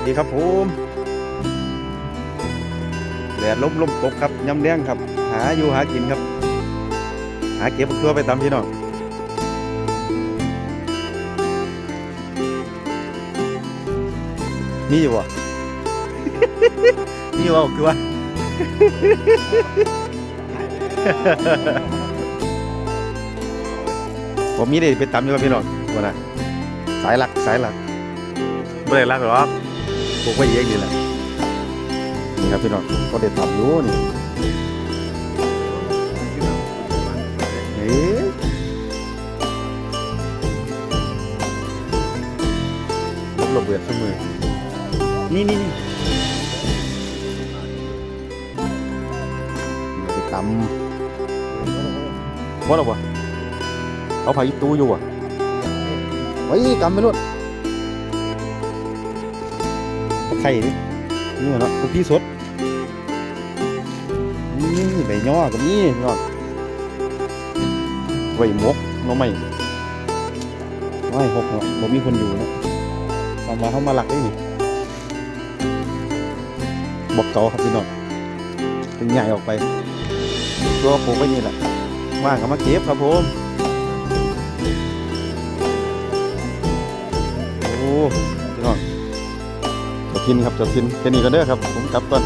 วัสดีครับผมแดดลมลมตกครับย้ำแดงครับ หาอยู่หากินครับ หาเก็บบักตัวไปตามพี่น้องมีอยู่บ่มีอยู่บ่คือว่าผมมีได้ไปตำอยู่กับพี่น้องว่านะสายหลักสายหลักไม่ได้หลักหรอก ปลูกไว้เองนี่แหละนี่ครับพี่น้องก็ได้ตำอยู่นี่เอ๊ะลบระเบิดเสมอนี่นี่นี่ไปตำว่าหรอวะเอาผักอีตูอยู่อะไว้กำไปรถ ไคร่นี่นี่เนาะพี่สดนี่ใบย่อกับนี่เนาะไว้หมกเนาะไม่ไว้หกเนาะบ่มีคนอยู่เนาะสามว่าเข้ามาหลักได้นี่บอกเก่าครับพี่น้องเป็นใหญ่ออกไปตัวปลูกไว้นี่แหละว่างก็มาเก็บครับผมโอ้ ทินครับเจ้าทินแค่นี้ก็เด้อครับผมกลับก่อน